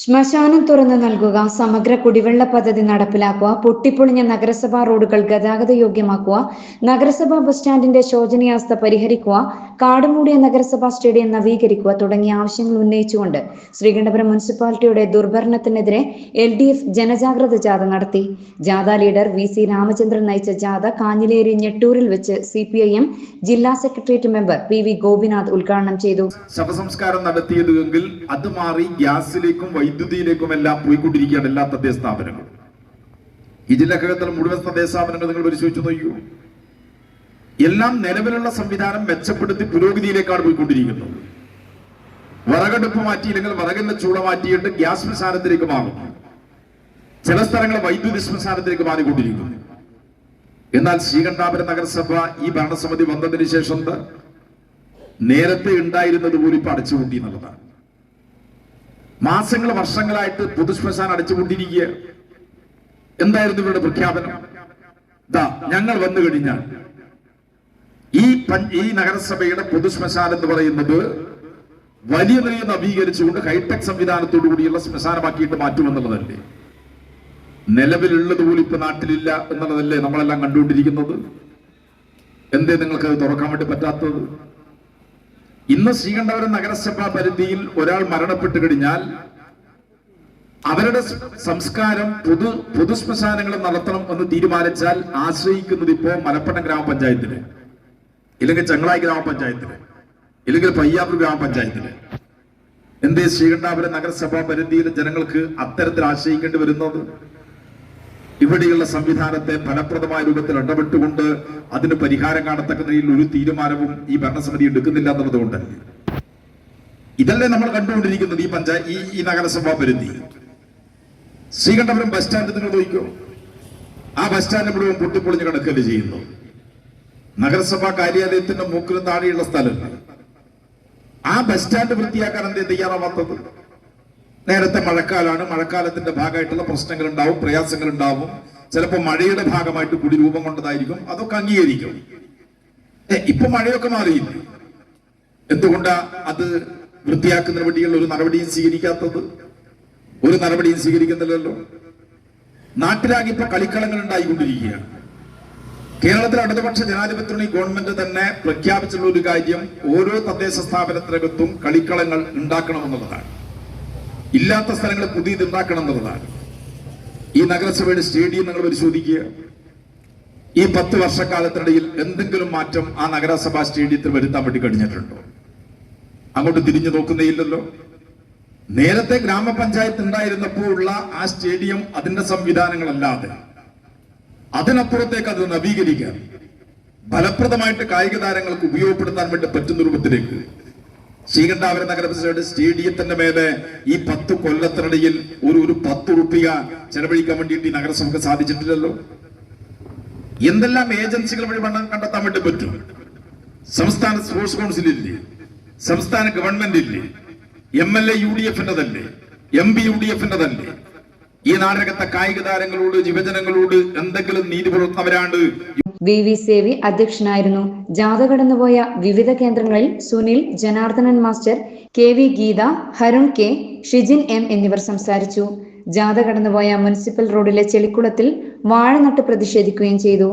ശ്മശാനം തുറന്നു നൽകുക സമഗ്ര കുടിവെള്ള പദ്ധതി നടപ്പിലാക്കുക പൊട്ടിപ്പൊളിഞ്ഞ നഗരസഭാ റോഡുകൾ ഗതാഗത യോഗ്യമാക്കുക നഗരസഭാ ബസ് സ്റ്റാൻഡിന്റെ ശോചനീയാവസ്ഥ പരിഹരിക്കുക കാടുമൂടിയ നഗരസഭാ സ്റ്റേഡിയം നവീകരിക്കുക തുടങ്ങിയ ആവശ്യങ്ങൾ ഉന്നയിച്ചുകൊണ്ട് ശ്രീകണ്ഠപുരം മുനിസിപ്പാലിറ്റിയുടെ ദുർഭരണത്തിനെതിരെ എൽ ഡി എഫ് ജനജാഗ്രത ജാഥ നടത്തി. ജാഥ ലീഡർ വി സി രാമചന്ദ്രൻ നയിച്ച ജാഥ കാഞ്ഞിലേരി ഞെട്ടൂരിൽ വെച്ച് സി പി ഐ എം ജില്ലാ secretariat member P V Gopinath ഉദ്ഘാടനം ചെയ്തു. ശവസംസ്കാരം നടത്തിയതെങ്കിൽ അത് മാറി ഗ്യാസിലേക്കും വൈദ്യുതിയിലേക്കും എല്ലാം പോയിക്കൊണ്ടിരിക്കുകയാണ് എല്ലാ തദ്ദേശ സ്ഥാപനങ്ങളും. ഈ ജില്ലക്കകത്തുള്ള മുഴുവൻ തദ്ദേശ സ്ഥാപനങ്ങൾ നിങ്ങൾ പരിശോധിച്ചു നോക്കൂ എല്ലാം നിലവിലുള്ള സംവിധാനം മെച്ചപ്പെടുത്തി പുരോഗതിയിലേക്കാണ് പോയിക്കൊണ്ടിരിക്കുന്നത്. വിറകടുപ്പ് മാറ്റിയില്ലെങ്കിൽ വിറകിന്റെ ചൂട മാറ്റിയിട്ട് ഗ്യാസ് ശ്മശാനത്തിലേക്ക് മാറും. ചില സ്ഥലങ്ങൾ വൈദ്യുതി ശ്മശാനത്തിലേക്ക് മാറിക്കൊണ്ടിരിക്കുന്നു. എന്നാൽ ശ്രീകണ്ഠാപുരം നഗരസഭ ഈ ഭരണസമിതി വന്നതിന് ശേഷം നേരത്തെ ഉണ്ടായിരുന്നത് പോലും ഇപ്പൊ അടച്ചുപൂട്ടി എന്നുള്ളതാണ്. മാസങ്ങൾ വർഷങ്ങളായിട്ട് പൊതുശ്മശാനം അടച്ചുപൂട്ടിയിരിക്കുക എന്തായിരുന്നു ഇവരുടെ പ്രഖ്യാപനം? ദാ ഞങ്ങൾ വന്നു കഴിഞ്ഞാൽ ഈ ഈ നഗരസഭയുടെ പൊതുശ്മശാനം എന്ന് പറയുന്നത് വലിയ നിലയിൽ നവീകരിച്ചുകൊണ്ട് ഹൈടെക് സംവിധാനത്തോടു കൂടിയുള്ള ശ്മശാനമാക്കിയിട്ട് മാറ്റുമെന്നുള്ളതല്ലേ? നിലവിലുള്ളത് പോലും ഇപ്പൊ നാട്ടിലില്ല എന്നുള്ളതല്ലേ നമ്മളെല്ലാം കണ്ടുകൊണ്ടിരിക്കുന്നത്? എന്തേ നിങ്ങൾക്ക് അത് തുറക്കാൻ വേണ്ടി പറ്റാത്തത്? ഇന്ന് ശ്രീകണ്ഠപുരം നഗരസഭാ പരിധിയിൽ ഒരാൾ മരണപ്പെട്ടു കഴിഞ്ഞാൽ അവരുടെ സംസ്കാരം പൊതു പൊതുശ്മശാനങ്ങൾ നടത്തണം എന്ന് തീരുമാനിച്ചാൽ ആശ്രയിക്കുന്നത് ഇപ്പോ മലപ്പട്ടം ഗ്രാമപഞ്ചായത്തിന് ഇല്ലെങ്കിൽ ചെങ്ങളായി ഗ്രാമപഞ്ചായത്തിൽ ഇല്ലെങ്കിൽ പയ്യാപ്പൂർ ഗ്രാമപഞ്ചായത്തിൽ എന്തേ ശ്രീകണ്ഠാപുരം നഗരസഭാ പരിധിയിൽ ജനങ്ങൾക്ക് അത്തരത്തിൽ ആശ്രയിക്കേണ്ടി വരുന്നത്? ഇവിടെയുള്ള സംവിധാനത്തെ ഫലപ്രദമായ രൂപത്തിൽ ഇടപെട്ടുകൊണ്ട് അതിന് പരിഹാരം കാണത്തക്ക നിലയിൽ ഒരു തീരുമാനവും ഈ ഭരണസമിതി എടുക്കുന്നില്ല എന്നുള്ളതുകൊണ്ട്. ഇതല്ലേ നമ്മൾ കണ്ടുകൊണ്ടിരിക്കുന്നത് ഈ പഞ്ചായത്ത് ഈ ഈ നഗരസഭാ പരിധി. ശ്രീകണ്ഠപുരം ബസ് സ്റ്റാൻഡ് നിങ്ങൾ നോക്കിക്കോ. ആ ബസ് സ്റ്റാൻഡ് മുഴുവൻ പൊട്ടിപ്പൊളിഞ്ഞ് കിടക്കല്ലേ ചെയ്യുന്നു നഗരസഭാ കാര്യാലയത്തിന്റെ മൂക്കിന് താഴെയുള്ള സ്ഥലം. ആ ബസ് സ്റ്റാൻഡ് വൃത്തിയാക്കാൻ എന്തേ തയ്യാറാവാത്തത്? നേരത്തെ മഴക്കാലാണ് മഴക്കാലത്തിന്റെ ഭാഗമായിട്ടുള്ള പ്രശ്നങ്ങൾ ഉണ്ടാവും പ്രയാസങ്ങൾ ഉണ്ടാവും ചിലപ്പോൾ മഴയുടെ ഭാഗമായിട്ട് കൂടി രൂപം കൊണ്ടതായിരിക്കും അതൊക്കെ അംഗീകരിക്കും. ഇപ്പൊ മഴയൊക്കെ മാറിയില്ല എന്തുകൊണ്ടാ അത് വൃത്തിയാക്കുന്നതിന് വേണ്ടിയുള്ള ഒരു നടപടിയും സ്വീകരിക്കാത്തത്? ഒരു നടപടിയും സ്വീകരിക്കുന്നില്ലല്ലോ. നാട്ടിലാകെ ഇപ്പൊ കളിക്കളങ്ങൾ ഉണ്ടായിക്കൊണ്ടിരിക്കുകയാണ്. കേരളത്തിൽ ഇടതുപക്ഷ ജനാധിപത്യ ഗവൺമെന്റ് തന്നെ പ്രഖ്യാപിച്ചുള്ള ഒരു കാര്യം ഓരോ തദ്ദേശ സ്ഥാപനത്തിനകത്തും കളിക്കളങ്ങൾ ഉണ്ടാക്കണമെന്നുള്ളതാണ്. ഇല്ലാത്ത സ്ഥലങ്ങൾ പുതിയത് ഉണ്ടാക്കണം എന്നുള്ളതാണ്. ഈ നഗരസഭയുടെ സ്റ്റേഡിയം നിങ്ങൾ പരിശോധിക്കുക. ഈ പത്ത് വർഷക്കാലത്തിനിടയിൽ എന്തെങ്കിലും മാറ്റം ആ നഗരസഭാ സ്റ്റേഡിയത്തിൽ വരുത്താൻ വേണ്ടി കഴിഞ്ഞിട്ടുണ്ടോ? അങ്ങോട്ട് തിരിഞ്ഞു നോക്കുന്നേയില്ലല്ലോ. നേരത്തെ ഗ്രാമപഞ്ചായത്ത് ഉണ്ടായിരുന്നപ്പോൾ ഉള്ള ആ സ്റ്റേഡിയം അതിന്റെ സംവിധാനങ്ങളല്ലാതെ അതിനപ്പുറത്തേക്ക് അത് നവീകരിക്കാൻ ഫലപ്രദമായിട്ട് കായിക താരങ്ങൾക്ക് ഉപയോഗപ്പെടുത്താൻ വേണ്ടി പറ്റുന്ന രൂപത്തിലേക്ക്. ശ്രീകണ്ഠാപുരം നഗരസഭയുടെ സ്റ്റേഡിയത്തിന്റെ മേലെ ഈ പത്ത് കൊല്ലത്തിനിടയിൽ ഒരു ഒരു പത്ത് റുപ്യ ചെലവഴിക്കാൻ വേണ്ടിയിട്ട് ഈ നഗരസഭക്ക് സാധിച്ചിട്ടില്ലല്ലോ? എന്തെല്ലാം ഏജൻസികൾ വഴി പണം കണ്ടെത്താൻ വേണ്ടി പറ്റും? സംസ്ഥാന സ്പോർട്സ് കൗൺസിൽ ഇല്ലേ? സംസ്ഥാന ഗവൺമെന്റ് ഇല്ലേ? M L A U D എഫിന്റെതല്ലേ? M P U D എഫിന്റെതല്ലേ ഈ നാടകത്തെ കായിക താരങ്ങളോട് യുവജനങ്ങളോട് എന്തെങ്കിലും നീതി പുലർത്തുന്നവരാണ്. വി വി സേവി അധ്യക്ഷനായിരുന്നു. ജാഥ കടന്നുപോയ വിവിധ കേന്ദ്രങ്ങളിൽ Sunil Janardhanan master K V Geetha Harun K Shijin M എന്നിവർ സംസാരിച്ചു. ജാഥ കടന്നുപോയ മുനിസിപ്പൽ റോഡിലെ ചെളിക്കുളത്തിൽ വാഴ നട്ട് പ്രതിഷേധിക്കുകയും ചെയ്തു.